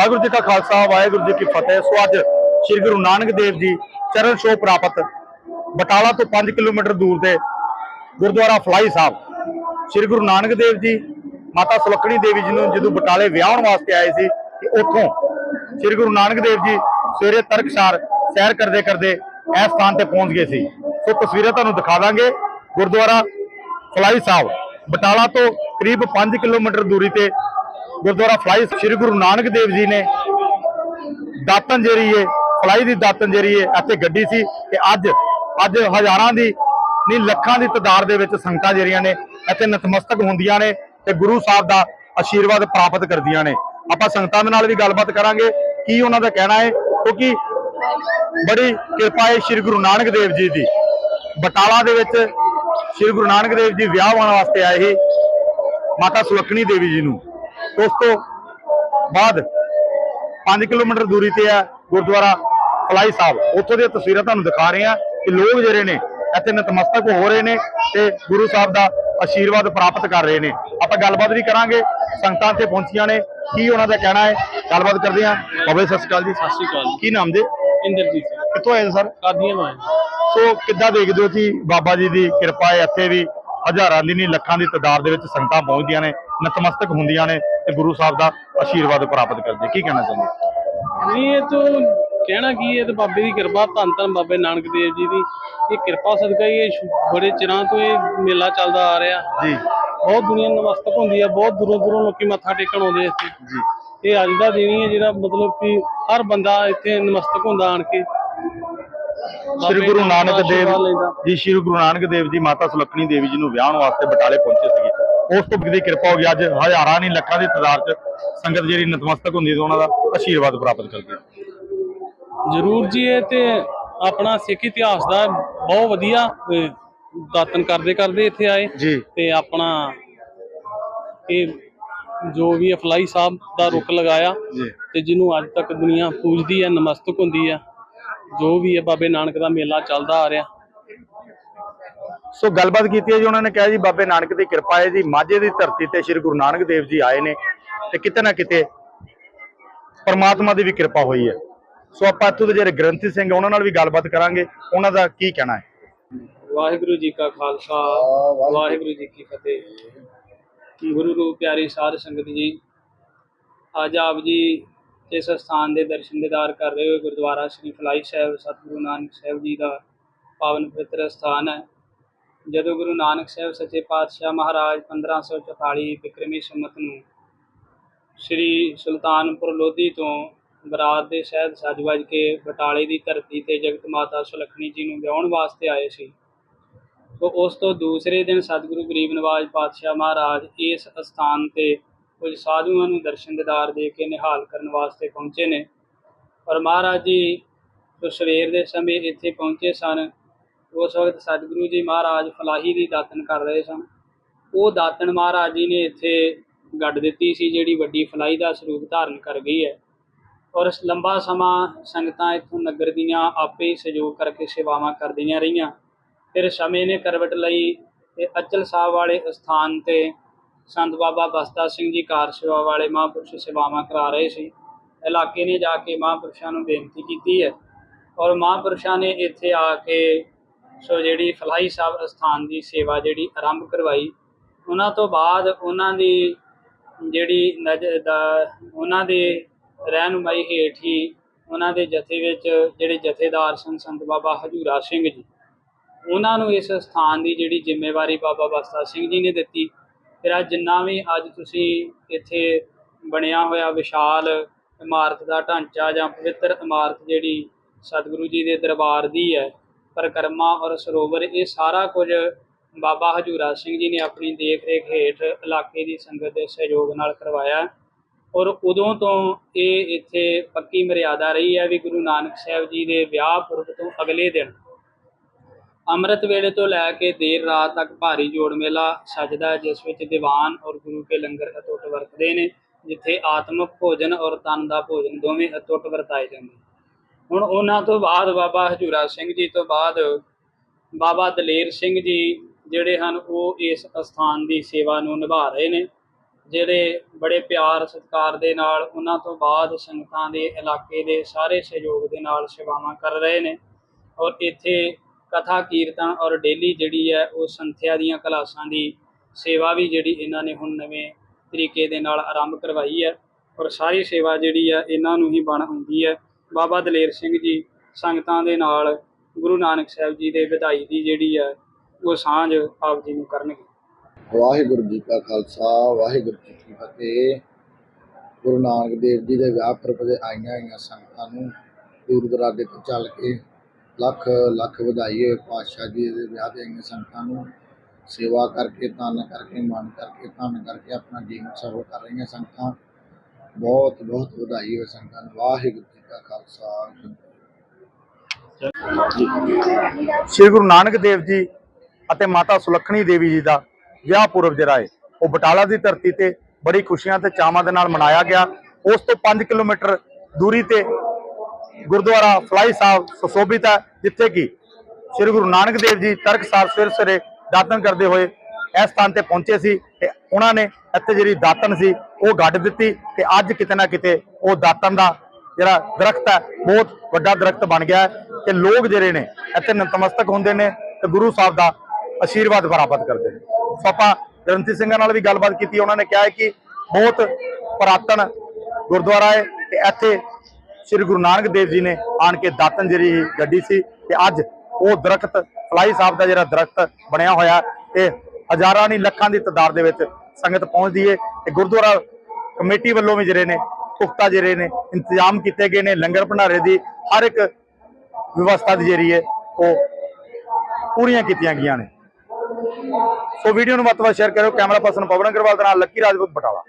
ਵਾਹਿਗੁਰੂ ਜੀ ਕਾ ਖਾਲਸਾ, ਵਾਹਿਗੁਰੂ ਜੀ ਕੀ ਫਤਿਹ। ਸੋ ਅੱਜ ਸ੍ਰੀ ਗੁਰੂ ਨਾਨਕ ਦੇਵ ਜੀ ਚਰਨ ਛੋਹ ਪ੍ਰਾਪਤ ਬਟਾਲਾ ਤੋਂ 5 ਕਿਲੋਮੀਟਰ ਦੂਰ ਤੇ ਗੁਰਦੁਆਰਾ ਫਲਾਈ ਸਾਹਿਬ। ਸ੍ਰੀ ਗੁਰੂ ਨਾਨਕ ਦੇਵ ਜੀ, ਮਾਤਾ ਸੁਲੱਖਣੀ ਦੇਵੀ ਜੀ ਨੂੰ ਜਦੋਂ ਬਟਾਲੇ ਵਿਆਹਣ ਵਾਸਤੇ ਆਏ ਸੀ, ਤੇ ਉੱਥੋਂ ਸ੍ਰੀ ਗੁਰੂ ਨਾਨਕ ਦੇਵ ਜੀ ਸਵੇਰੇ ਤਰਕਸਾਰ ਸੈਰ ਕਰਦੇ ਕਰਦੇ ਇਸ ਸਥਾਨ ਤੇ ਪਹੁੰਚ ਗਏ ਸੀ। ਸੋ ਤਸਵੀਰਾਂ ਤੁਹਾਨੂੰ ਦਿਖਾ ਦਾਂਗੇ। ਗੁਰਦੁਆਰਾ ਫਲਾਈ ਸਾਹਿਬ, ਬਟਾਲਾ ਤੋਂ ਕਰੀਬ 5 ਕਿਲੋਮੀਟਰ ਦੂਰੀ ਤੇ ਗੁਰਦੁਆਰਾ ਫਲਾਈ ਸ੍ਰੀ ਗੁਰੂ ਨਾਨਕ ਦੇਵ ਜੀ ਨੇ ਦਾਤਨ ਜਰੀਏ ਫਲਾਈ ਦੀ ਦਾਤਨ ਜਰੀਏ ਇੱਥੇ ਗੱਡੀ ਸੀ ਤੇ ਅੱਜ ਅੱਜ ਹਜ਼ਾਰਾਂ ਦੀ ਨਹੀਂ, ਲੱਖਾਂ ਦੀ ਤਾਦਾਦ ਦੇ ਵਿੱਚ ਸੰਗਤਾਂ ਜਿਹੜੀਆਂ ਨੇ, ਇੱਥੇ ਨਤਮਸਤਕ ਹੁੰਦੀਆਂ ਨੇ ਤੇ ਗੁਰੂ ਸਾਹਿਬ ਦਾ ਆਸ਼ੀਰਵਾਦ ਪ੍ਰਾਪਤ ਕਰਦੀਆਂ ਨੇ। ਆਪਾਂ ਸੰਗਤਾਂ ਦੇ ਨਾਲ ਵੀ ਗੱਲਬਾਤ ਕਰਾਂਗੇ, ਕੀ ਉਹਨਾਂ ਦਾ ਕਹਿਣਾ ਹੈ ਕਿਉਂਕਿ ਬੜੀ ਕਿਰਪਾ ਹੈ ਸ੍ਰੀ ਗੁਰੂ ਨਾਨਕ ਦੇਵ ਜੀ ਦੀ। ਬਟਾਲਾ ਦੇ ਵਿੱਚ ਸ੍ਰੀ ਗੁਰੂ ਨਾਨਕ ਦੇਵ ਜੀ ਵਿਆਹ ਹੋਣ ਵਾਸਤੇ ਆਏ ਸੀ, ਮਾਤਾ ਸੁਲੱਖਣੀ ਦੇਵੀ ਜੀ ਨੂੰ। ਉਸ ਤੋਂ ਬਾਅਦ 5 ਕਿਲੋਮੀਟਰ ਦੂਰੀ ਤੇ ਹੈ ਗੁਰਦੁਆਰਾ ਫਲਾਈ ਸਾਹਿਬ। ਉੱਥੋਂ ਦੀਆਂ ਤਸਵੀਰਾਂ ਤੁਹਾਨੂੰ ਦਿਖਾ ਰਹੇ ਹਾਂ ਕਿ ਲੋਕ ਜਿਹੜੇ ਨੇ ਇੱਥੇ ਨਤਮਸਤਕ ਹੋ ਰਹੇ ਨੇ ਤੇ ਗੁਰੂ ਸਾਹਿਬ ਦਾ ਆਸ਼ੀਰਵਾਦ ਪ੍ਰਾਪਤ ਕਰ ਰਹੇ ਨੇ। ਆਪਾਂ ਗੱਲਬਾਤ ਵੀ ਕਰਾਂਗੇ ਸੰਗਤਾਂ ਇੱਥੇ ਪਹੁੰਚੀਆਂ ਨੇ ਕੀ ਉਹਨਾਂ ਦਾ ਕਹਿਣਾ ਹੈ? ਗੱਲਬਾਤ ਕਰਦੇ ਹਾਂ। ਬਾਬਾ ਜੀ ਸਤਿ ਸ਼੍ਰੀ ਅਕਾਲ ਜੀ। ਸਤਿ ਸ਼੍ਰੀ ਅਕਾਲ ਕੀ ਨਾਮ ਜੀ? ਇੰਦਰਜੀਤ ਸਿੰਘ। ਕਿੱਥੋਂ ਆਏ ਸਰ? ਕਾਦੀਆਂ ਤੋਂ ਆਏ ਸੋ ਕਿੱਦਾਂ ਦੇਖਦੇ ਹੋ ਕਿ ਬਾਬਾ ਜੀ ਦੀ ਕਿਰਪਾ ਹੈ? ਇੱਥੇ ਵੀ ਹਜ਼ਾਰਾਂ ਦੀ ਨਹੀਂ ਲੱਖਾਂ ਦੀ ਤਾਦਾਦ ਦੇ ਵਿੱਚ ਸੰਗਤਾਂ ਪਹੁੰਚਦੀਆਂ ਨੇ ਨਤਮਸਤਕ ਹੁੰਦੀਆਂ ਨੇ ਤੇ ਗੁਰੂ ਸਾਹਿਬ ਦਾ ਆਸ਼ੀਰਵਾਦ ਪ੍ਰਾਪਤ ਕਰਦੇ। ਕੀ ਕਹਿਣਾ ਚਾਹੁੰਦੇ ਨਹੀਂ ਇਹ ਤੋਂ ਕਹਿਣਾ ਕੀ ਹੈ ਤੇ ਬਾਬੇ ਦੀ ਕਿਰਪਾ ਧੰਨ ਧੰਨ ਬਾਬੇ ਨਾਨਕ ਦੇਵ ਜੀ ਦੀ। ਇਹ ਕਿਰਪਾ ਸਦਕਾ ਹੀ ਇਹ ਬੜੇ ਚਿਰਾਂ ਤੋਂ ਇਹ ਮੇਲਾ ਚੱਲਦਾ ਆ ਰਿਹਾ। ਜੀ। ਬਹੁਤ ਦੁਨੀਆ ਨਮਸਤਕ ਹੁੰਦੀ ਆ ਬਹੁਤ ਦੂਰੋਂ ਦੂਰੋਂ ਲੋਕੀ ਮੱਥਾ ਟੇਕਣ ਆਉਂਦੇ ਇੱਥੇ। ਜੀ। ਇਹ ਅੱਜ ਦਾ ਦਿਨ ਹੀ ਹੈ ਜਿਹੜਾ ਮਤਲਬ ਕਿ ਹਰ ਬੰਦਾ ਇੱਥੇ ਨਮਸਤਕ ਹੁੰਦਾ ਆਣ ਕੇ। ਸ੍ਰੀ ਗੁਰੂ ਨਾਨਕ ਦੇਵ। ਜੀ ਸ੍ਰੀ ਗੁਰੂ ਨਾਨਕ ਦੇਵ ਜੀ ਮਾਤਾ ਸੁਲੱਖਣੀ ਦੇਵੀ ਜੀ ਨੂੰ ਵਿਆਹਣ ਵਾਸਤੇ ਬਟਾਲੇ ਪਹੁੰਚੇ ਸੀਗੇ। ਉਸ ਤੋਂ ਦੀ ਕਿਰਪਾ ਹੋ ਗਈ। ਅੱਜ ਹਜ਼ਾਰਾਂ ਨਹੀਂ ਲੱਖਾਂ ਦੀ ਤਾਦਾਦ 'ਚ ਸੰਗਤ ਜਿਹੜੀ ਨਤਮਸਤਕ ਹੁੰਦੀ ਤੇ ਉਹਨਾਂ ਦਾ ਆਸ਼ੀਰਵਾਦ ਪ੍ਰਾਪਤ ਕਰਦੀ ਹੈ। ਜ਼ਰੂਰ ਜੀ ਇਹ ਤੇ ਆਪਣਾ ਸਿੱਖ ਇਤਿਹਾਸ ਦਾ ਬਹੁਤ ਵਧੀਆ ਦਾਤਨ ਕਰਦੇ ਕਰਦੇ ਇੱਥੇ ਆਏ। ਤੇ ਆਪਣਾ ਇਹ ਜੋ ਵੀ ਅਫਲਾਈ ਸਾਹਿਬ ਦਾ ਰੁੱਖ ਲਗਾਇਆ ਤੇ ਜਿਹਨੂੰ ਅੱਜ ਤੱਕ ਦੁਨੀਆ ਪੂਜਦੀ ਹੈ ਨਮਸਤਕ ਹੁੰਦੀ ਹੈ। ਜੋ ਵੀ ਹੈ ਬਾਬੇ ਨਾਨਕ ਦਾ ਮੇਲਾ ਚੱਲਦਾ ਆ ਰਿਹਾ। ਸੋ ਗੱਲਬਾਤ ਕੀਤੀ ਹੈ ਜੀ ਉਹਨਾਂ ਨੇ ਕਿਹਾ ਜੀ ਬਾਬੇ ਨਾਨਕ ਦੀ ਕਿਰਪਾ ਹੈ ਜੀ ਮਾਝੇ ਦੀ ਧਰਤੀ ਤੇ ਸ੍ਰੀ ਗੁਰੂ ਨਾਨਕ ਦੇਵ ਜੀ ਆਏ ਨੇ ਤੇ ਕਿਤੇ ਨਾ ਕਿਤੇ ਪਰਮਾਤਮਾ ਦੀ ਵੀ ਕਿਰਪਾ ਹੋਈ ਹੈ। ਸੋ ਆਪਾਂ ਇੱਥੋਂ ਦੇ ਜਿਹੜੇ ਗ੍ਰੰਥੀ ਸਿੰਘ ਉਹਨਾਂ ਨਾਲ ਵੀ ਗੱਲਬਾਤ ਕਰਾਂਗੇ। ਉਹਨਾਂ ਦਾ ਕੀ ਕਹਿਣਾ ਹੈ? ਵਾਹਿਗੁਰੂ ਜੀ ਕਾ ਖਾਲਸਾ ਵਾਹਿਗੁਰੂ ਜੀ ਕੀ ਫਤਿਹ। ਗੁਰੂ ਰੂਪ ਪਿਆਰੀ ਸਾਧ ਸੰਗਤ ਜੀ ਅੱਜ ਆਪ ਜੀ ਇਸ ਸਥਾਨ ਦੇ ਦਰਸ਼ਨ ਦੀਦਾਰ ਕਰ ਰਹੇ ਹੋ ਗੁਰਦੁਆਰਾ ਸ੍ਰੀ ਫਲਾਈ ਸਾਹਿਬ, ਸਤਿਗੁਰੂ ਨਾਨਕ ਸਾਹਿਬ ਜੀ ਦਾ ਪਾਵਨ ਪਵਿੱਤਰ ਸਥਾਨ ਹੈ। ਜਦੋਂ ਗੁਰੂ ਨਾਨਕ ਸਾਹਿਬ ਸੱਚੇ ਪਾਤਸ਼ਾਹ ਮਹਾਰਾਜ 1544 ਬਿਕਰਮੀ ਸੰਮਤ ਨੂੰ ਸ੍ਰੀ ਸੁਲਤਾਨਪੁਰ ਲੋਧੀ ਤੋਂ ਬਰਾਤ ਦੇ ਸ਼ਹਿਦ ਸੱਜ ਵੱਜ ਕੇ ਬਟਾਲੇ ਦੀ ਧਰਤੀ ਤੇ ਜਗਤ ਮਾਤਾ ਸੁਲੱਖਣੀ ਜੀ ਨੂੰ ਵਿਆਹਣ ਵਾਸਤੇ ਆਏ ਸੀ, ਤੋ ਉਸ ਤੋਂ ਦੂਸਰੇ ਦਿਨ ਸਤਿਗੁਰੂ ਗਰੀਬ ਨਵਾਜ ਪਾਤਸ਼ਾਹ ਮਹਾਰਾਜ ਇਸ ਸਥਾਨ ਤੇ ਕੁਝ ਸਾਧੂਆਂ ਨੂੰ ਦਰਸ਼ਨ ਦਿਦਾਰ ਦੇ ਕੇ ਨਿਹਾਲ ਕਰਨ ਵਾਸਤੇ ਪਹੁੰਚੇ ਨੇ। ਪਰ ਮਹਾਰਾਜ ਜੀ, ਜੋ ਸਵੇਰ ਦੇ ਸਮੇਂ ਇੱਥੇ ਪਹੁੰਚੇ ਸਨ, ਉਸ ਵਕਤ ਸਤਿਗੁਰੂ ਜੀ ਮਹਾਰਾਜ ਫਲਾਹੀ ਦੀ ਦਾਤਨ ਕਰ ਰਹੇ ਸਨ। ਉਹ ਦਾਤਨ ਮਹਾਰਾਜ ਜੀ ਨੇ ਇੱਥੇ ਗੱਡ ਦਿੱਤੀ ਸੀ, ਜਿਹੜੀ ਵੱਡੀ ਫਲਾਹੀ ਦਾ ਸਰੂਪ ਧਾਰਨ ਕਰ ਗਈ ਹੈ। ਔਰ ਲੰਬਾ ਸਮਾਂ ਸੰਗਤਾਂ ਇੱਥੋਂ ਨਗਰ ਦੀਆਂ ਆਪੇ ਹੀ ਸਹਿਯੋਗ ਕਰਕੇ ਸੇਵਾਵਾਂ ਕਰਦੀਆਂ ਰਹੀਆਂ। ਫਿਰ ਸਮੇਂ ਨੇ ਕਰਵਟ ਲਈ ਤੇ ਅਚਲ ਸਾਹਿਬ ਵਾਲੇ ਸਥਾਨ ਤੇ ਸੰਤ ਬਾਬਾ ਬਸਤਾ ਸਿੰਘ ਜੀ ਕਾਰ ਸੇਵਾ ਵਾਲੇ ਮਹਾਂਪੁਰਸ਼ ਸੇਵਾਵਾਂ ਕਰਾ ਰਹੇ ਸੀ। ਇਲਾਕੇ ਨੇ ਜਾ ਕੇ ਮਹਾਂਪੁਰਸ਼ਾਂ ਨੂੰ ਬੇਨਤੀ ਕੀਤੀ ਹੈ ਔਰ ਮਹਾਂਪੁਰਸ਼ਾਂ ਨੇ ਇੱਥੇ ਆ ਕੇ ਸੋ ਜਿਹੜੀ ਫਲਾਈ ਸਾਹਿਬ ਸਥਾਨ ਦੀ ਸੇਵਾ ਜਿਹੜੀ ਆਰੰਭ ਕਰਵਾਈ। ਉਹਨਾਂ ਤੋਂ ਬਾਅਦ ਉਹਨਾਂ ਦੀ ਜਿਹੜੀ ਨਜ਼ਰ ਦਾ ਉਹਨਾਂ ਦੇ ਰਹਿਨੁਮਾਈ ਹੇਠ ਹੀ ਉਹਨਾਂ ਦੇ ਜਥੇ ਵਿੱਚ ਜਿਹੜੇ ਜਥੇਦਾਰ ਸਨ ਸੰਤ ਬਾਬਾ ਹਜੂਰਾ ਸਿੰਘ ਜੀ। ਉਹਨਾਂ ਨੂੰ ਇਸ ਸਥਾਨ ਦੀ ਜਿਹੜੀ ਜ਼ਿੰਮੇਵਾਰੀ ਬਾਬਾ ਬਸਤਾ ਸਿੰਘ ਜੀ ਨੇ ਦਿੱਤੀ। ਫਿਰ ਅੱਜ ਜਿੰਨਾ ਵੀ ਅੱਜ ਤੁਸੀਂ ਇੱਥੇ ਬਣਿਆ ਹੋਇਆ ਵਿਸ਼ਾਲ ਇਮਾਰਤ ਦਾ ਢਾਂਚਾ ਜਾਂ ਪਵਿੱਤਰ ਇਮਾਰਤ ਜਿਹੜੀ ਸਤਿਗੁਰੂ ਜੀ ਦੇ ਦਰਬਾਰ ਦੀ ਹੈ, ਪਰਿਕਰਮਾ ਔਰ ਸਰੋਵਰ, ਇਹ ਸਾਰਾ ਕੁਝ ਬਾਬਾ ਹਜੂਰਾ ਸਿੰਘ ਜੀ ਨੇ ਆਪਣੀ ਦੇਖ ਰੇਖ ਹੇਠ ਇਲਾਕੇ ਦੀ ਸੰਗਤ ਦੇ ਸਹਿਯੋਗ ਨਾਲ ਕਰਵਾਇਆ। ਔਰ ਉਦੋਂ ਤੋਂ ਇਹ ਇੱਥੇ ਪੱਕੀ ਮਰਿਆਦਾ ਰਹੀ ਹੈ ਵੀ ਗੁਰੂ ਨਾਨਕ ਸਾਹਿਬ ਜੀ ਦੇ ਵਿਆਹ ਪੁਰਬ ਤੋਂ ਅਗਲੇ ਦਿਨ ਅੰਮ੍ਰਿਤ ਵੇਲੇ ਤੋਂ ਲੈ ਕੇ ਦੇਰ ਰਾਤ ਤੱਕ ਭਾਰੀ ਜੋੜ ਮੇਲਾ ਸਜਦਾ ਜਿਸ ਵਿੱਚ ਦੀਵਾਨ ਔਰ ਗੁਰੂ ਕੇ ਲੰਗਰ ਅਟੁੱਟ ਵਰਤਦੇ ਨੇ, ਜਿੱਥੇ ਆਤਮਿਕ ਭੋਜਨ ਔਰ ਤਨ ਦਾ ਭੋਜਨ ਦੋਵੇਂ ਅਟੁੱਟ ਵਰਤਾਏ ਜਾਂਦੇ ਹੁਣ ਉਹਨਾਂ ਤੋਂ ਬਾਅਦ ਬਾਬਾ ਹਜੂਰਾ ਸਿੰਘ ਜੀ ਤੋਂ ਬਾਅਦ ਬਾਬਾ ਦਲੇਰ ਸਿੰਘ ਜੀ ਜਿਹੜੇ ਹਨ, ਉਹ ਇਸ ਅਸਥਾਨ ਦੀ ਸੇਵਾ ਨੂੰ ਨਿਭਾ ਰਹੇ ਨੇ, ਜਿਹੜੇ ਬੜੇ ਪਿਆਰ ਸਤਿਕਾਰ ਦੇ ਨਾਲ ਉਹਨਾਂ ਤੋਂ ਬਾਅਦ ਸੰਗਤਾਂ ਦੇ ਇਲਾਕੇ ਦੇ ਸਾਰੇ ਸਹਿਯੋਗ ਦੇ ਨਾਲ ਸੇਵਾਵਾਂ ਕਰ ਰਹੇ ਨੇ ਔਰ ਇੱਥੇ ਕਥਾ ਕੀਰਤਨ ਔਰ ਡੇਲੀ ਜਿਹੜੀ ਹੈ ਉਹ ਸੰਥਿਆ ਦੀਆਂ ਕਲਾਸਾਂ ਦੀ ਸੇਵਾ ਵੀ ਜਿਹੜੀ ਇਹਨਾਂ ਨੇ ਹੁਣ ਨਵੇਂ ਤਰੀਕੇ ਦੇ ਨਾਲ ਆਰੰਭ ਕਰਵਾਈ ਹੈ ਔਰ ਸਾਰੀ ਸੇਵਾ ਜਿਹੜੀ ਹੈ ਇਹਨਾਂ ਨੂੰ ਹੀ ਬਣ ਹੁੰਦੀ ਹੈ। ਬਾਬਾ ਦਲੇਰ ਸਿੰਘ ਜੀ ਸੰਗਤਾਂ ਦੇ ਨਾਲ ਗੁਰੂ ਨਾਨਕ ਸਾਹਿਬ ਜੀ ਦੇ ਵਿਦਾਈ ਦੀ ਜਿਹੜੀ ਹੈ ਉਹ ਸਾਂਝ ਆਪ ਜੀ ਨੂੰ ਕਰਨਗੇ। ਵਾਹਿਗੁਰੂ ਜੀ ਕਾ ਖਾਲਸਾ, ਵਾਹਿਗੁਰੂ ਜੀ ਕੀ ਫਤਿਹ। ਗੁਰੂ ਨਾਨਕ ਦੇਵ ਜੀ ਦੇ ਵਿਆਹ ਪਰਬ ਦੇ ਆਈਆਂ ਹੋਈਆਂ ਸੰਗਤਾਂ ਨੂੰ ਦੂਰ ਦਰਾਡੇ ਤੋਂ ਚੱਲ ਕੇ ਲੱਖ ਲੱਖ ਵਧਾਈ ਹੋਏ ਪਾਤਸ਼ਾਹ ਜੀ ਦੇ ਵਿਆਹ ਤੇ ਆਈਆਂ ਸੰਗਤਾਂ ਨੂੰ। ਸੇਵਾ ਕਰਕੇ, ਧੰਨ ਕਰਕੇ ਮਨ ਕਰਕੇ, ਧਨ ਕਰਕੇ ਆਪਣਾ ਜੀਵਨ ਸਫਲ ਕਰ ਰਹੀਆਂ ਸੰਗਤਾਂ। ਬਹੁਤ ਬਹੁਤ ਵਧਾਈ ਹੋਵੇ ਸੰਗਤਾਂ ਨੂੰ। ਵਾਹਿਗੁਰੂ ਜੀ ਕਾ ਖਾਲਸਾ। ਸ੍ਰੀ ਗੁਰੂ ਨਾਨਕ ਦੇਵ ਜੀ ਅਤੇ ਮਾਤਾ ਸੁਲੱਖਣੀ ਦੇਵੀ ਜੀ ਦਾ ਵਿਆਹ ਪੁਰਬ ਜਿਹੜਾ ਹੈ, ਉਹ ਬਟਾਲਾ ਦੀ ਧਰਤੀ ਤੇ ਬੜੀ ਖੁਸ਼ੀਆਂ ਤੇ ਚਾਵਾਂ ਦੇ ਨਾਲ ਮਨਾਇਆ ਗਿਆ। ਉਸ ਤੋਂ 5 ਕਿਲੋਮੀਟਰ ਦੂਰੀ ਤੇ ਗੁਰਦੁਆਰਾ ਫਲਾਈ ਸਾਹਿਬ ਸੁਸ਼ੋਭਿਤ ਹੈ, ਜਿੱਥੇ ਕਿ ਸ੍ਰੀ ਗੁਰੂ ਨਾਨਕ ਦੇਵ ਜੀ ਤਰਕਸਾਰ ਸਵੇਰ ਸਵੇਰੇ ਦਾਤਨ ਕਰਦੇ ਹੋਏ ਇਸ ਸਥਾਨ ਤੇ ਪਹੁੰਚੇ ਸੀ ਤੇ ਉਹਨਾਂ ਨੇ ਇੱਥੇ ਜਿਹੜੀ ਦਾਤਨ ਸੀ, ਉਹ ਗੱਡ ਦਿੱਤੀ ਤੇ ਅੱਜ ਕਿਤੇ ਨਾ ਕਿਤੇ ਉਹ ਦਾਤਨ ਦਾ ਜਿਹੜਾ ਦਰਖਤ ਹੈ, ਬਹੁਤ ਵੱਡਾ ਦਰਖਤ ਬਣ ਗਿਆ ਹੈ ਤੇ ਲੋਕ ਜਿਹੜੇ ਨੇ ਇੱਥੇ ਨਤਮਸਤਕ ਹੁੰਦੇ ਨੇ ਤੇ ਗੁਰੂ ਸਾਹਿਬ ਦਾ ਆਸ਼ੀਰਵਾਦ ਪ੍ਰਾਪਤ ਕਰਦੇ ਨੇ। ਸੋ ਆਪਾਂ ਗ੍ਰੰਥੀ ਸਿੰਘਾਂ ਨਾਲ ਵੀ ਗੱਲਬਾਤ ਕੀਤੀ, ਉਹਨਾਂ ਨੇ ਕਿਹਾ ਹੈ ਕਿ ਬਹੁਤ ਪੁਰਾਤਨ ਗੁਰਦੁਆਰਾ ਹੈ ਤੇ ਇੱਥੇ ਸ੍ਰੀ ਗੁਰੂ ਨਾਨਕ ਦੇਵ ਜੀ ਨੇ ਆਣ ਕੇ ਦਾਤਨ ਜਿਹੜੀ ਗੱਡੀ ਸੀ ਤੇ ਅੱਜ ਉਹ ਦਰਖਤ, ਫਲਾਈ ਸਾਹਿਬ ਦਾ ਜਿਹੜਾ ਦਰਖਤ ਬਣਿਆ ਹੋਇਆ ਤੇ ਹਜ਼ਾਰਾਂ ਨਹੀਂ ਲੱਖਾਂ ਦੀ ਤਾਦਾਦ ਦੇ ਵਿੱਚ ਸੰਗਤ ਪਹੁੰਚਦੀ ਹੈ ਤੇ ਗੁਰਦੁਆਰਾ ਕਮੇਟੀ ਵੱਲੋਂ ਵੀ ਜਿਹੜੇ ਨੇ ਪੁਖਤਾ ਜਿਹੜੇ ਨੇ ਇੰਤਜ਼ਾਮ ਕੀਤੇ ਗਏ ਨੇ, ਲੰਗਰ ਭੰਡਾਰੇ ਦੀ ਹਰ ਇੱਕ ਵਿਵਸਥਾ ਦੀ ਜਿਹੜੀ ਹੈ ਉਹ ਪੂਰੀਆਂ ਕੀਤੀਆਂ ਗਈਆਂ ਨੇ। ਸੋ ਵੀਡੀਓ ਨੂੰ ਵੱਧ ਤੋਂ ਵੱਧ ਸ਼ੇਅਰ ਕਰਿਓ। ਕੈਮਰਾ ਪਰਸਨ ਪਵਨ ਅਗਰਵਾਲ ਦੇ ਨਾਲ ਲੱਕੀ ਰਾਜਪੂਤ ਬਟਾਲਾ।